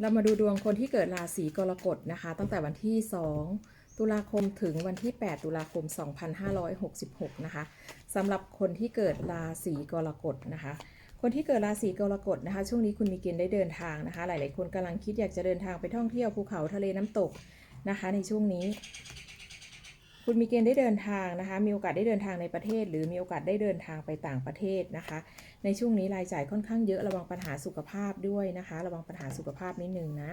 เรามาดูดวงคนที่เกิดราศีกรกฎนะคะ ตั้งแต่วันที่ 2 ตุลาคมถึงวันที่ 8 ตุลาคม 2566 นะคะสำหรับคนที่เกิดราศีกรกฎนะคะ คนที่เกิดราศีกรกฎนะคะ ช่วงนี้คุณมีเกณฑ์ได้เดินทางนะคะ หลาย ๆ คนกำลังคิดอยากจะเดินทางไปท่องเที่ยวภูเขาทะเลน้ำตกนะคะ ในช่วงนี้ คุณมีเกณฑ์ได้เดินทางนะคะ มีโอกาสได้เดินทางในประเทศ หรือมีโอกาสได้เดินทางไปต่างประเทศนะคะ ในช่วงนี้รายจ่ายค่อนข้างเยอะระวังปัญหาสุขภาพด้วยนะคะ ระวังปัญหาสุขภาพนิดนึงนะ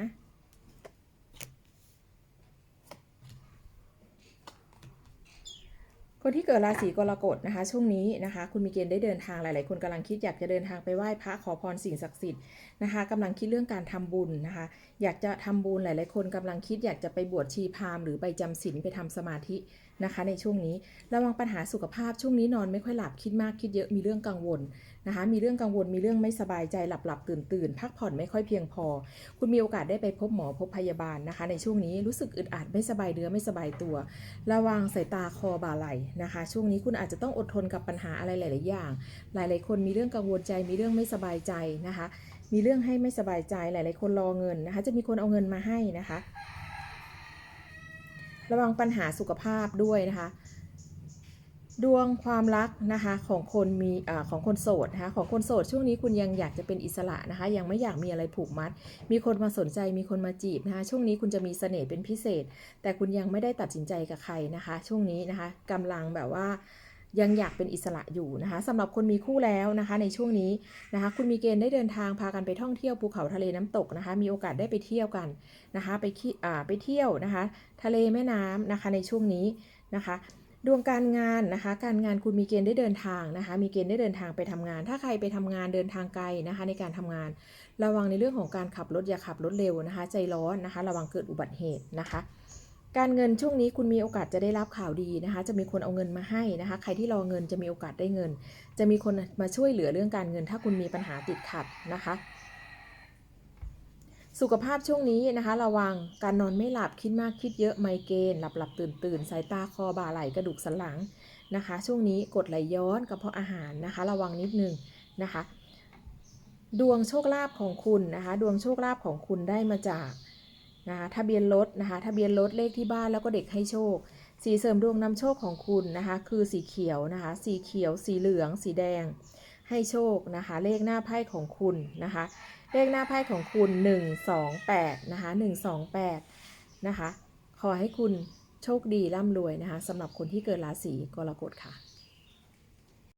คนที่เกิดราศีกรกฎนะคะ ช่วงนี้นะคะ คุณมีเกณฑ์ได้เดินทางหลาย ๆ คนกำลังคิดอยากจะเดินทางไปไหว้พระขอพรสิ่งศักดิ์สิทธิ์นะคะกำลังคิดเรื่องการทำบุญนะคะ อยากจะทำบุญหลาย ๆ คนกำลังคิดอยากจะไปบวชชีพามหรือไปจำศีลไปทำสมาธินะคะ ในช่วงนี้ระวังปัญหาสุขภาพช่วงนี้นอนไม่ค่อยหลับคิดมากคิดเยอะมีเรื่องกังวลนะคะ มีเรื่องกังวลมีเรื่องไม่สบายใจหลับหลับตื่นตื่นพักผ่อนไม่ค่อยเพียงพอ คุณมีโอกาสได้ไปพบหมอพบพยาบาลนะคะ ในช่วงนี้รู้สึกอึดอัดไม่สบายเนื้อไม่สบายตัว ระวังสายตาคอบ่าไหลนะคะ ช่วงนี้คุณอาจจะต้องอดทนกับปัญหาอะไรหลาย ๆ อย่าง หลาย ๆ คนมีเรื่องกังวลใจ มีเรื่องไม่สบายใจนะคะ มีเรื่องให้ไม่สบายใจ หลาย ๆ คนรอเงินนะคะ จะมีคนเอาเงินมาให้นะคะ ระวังปัญหาสุขภาพด้วยนะคะ ดวงความรักนะคะของคนมีอของคนโสดนะคะของคนโสดช่วงนี้คุณยังอยากจะเป็นอิสระนะคะยังไม่อยากมีอะไรผูกมัด มีคนมาสนใจมีคนมาจีบนะคะช่วงนี้คุณจะมีเสน่ห์เป็นพิเศษ แต่คุณยังไม่ได้ตัดสินใจกับใครนะคะ ช่วงนี้นะคะกำลังแบบว่ายังอยากเป็นอิสระอยู่นะคะสำหรับคนมีคู่แล้วนะคะ ในช่วงนี้นะคะ คุณมีเกณฑ์ได้เดินทางพากันไปท่องเที่ยวภูเขาทะเลน้ำตกนะคะ มีโอกาสได้ไปเที่ยวกันนะคะ ไปขี่ไปเที่ยวนะคะ ทะเลแม่น้ำนะคะในช่วงนี้นะคะ ดวงการงานนะคะ การงานคุณมีเกณฑ์ได้เดินทางนะคะ มีเกณฑ์ได้เดินทางไปทำงาน ถ้าใครไปทำงานเดินทางไกลนะคะ ในการทำงาน ระวังในเรื่องของการขับรถอย่าขับรถเร็วนะคะ ใจร้อนนะคะ ระวังเกิดอุบัติเหตุนะคะ การเงินช่วงนี้คุณมีโอกาสจะได้รับข่าวดีนะคะ จะมีคนเอาเงินมาให้นะคะ ใครที่รอเงินจะมีโอกาสได้เงิน จะมีคนมาช่วยเหลือเรื่องการเงิน ถ้าคุณมีปัญหาติดขัดนะคะ สุขภาพช่วงนี้นะคะ ระวังการนอนไม่หลับคิดมากคิดเยอะไมเกรนหลับหลับตื่นตื่นสายตาคอบ่าไหล่กระดูกสันหลังนะคะ ช่วงนี้กดไหลย้อนกระเพาะอาหารนะคะ ระวังนิดนึงนะคะ ดวงโชคลาภของคุณนะคะ ดวงโชคลาภของคุณได้มาจากนะคะทะเบียนรถนะคะทะเบียนรถเลขที่บ้านแล้วก็เด็กให้โชค สีเสริมดวงนำโชคของคุณนะคะ คือสีเขียวนะคะ สีเขียว สีเหลือง สีแดง ให้โชคนะคะ เลขหน้าไพ่ของคุณนะคะ เลขหน้าไพ่ของคุณ 128นะคะ128นะคะ ขอให้คุณโชคดีร่ำรวยนะคะสำหรับคนที่เกิดราศีกรกฎค่ะ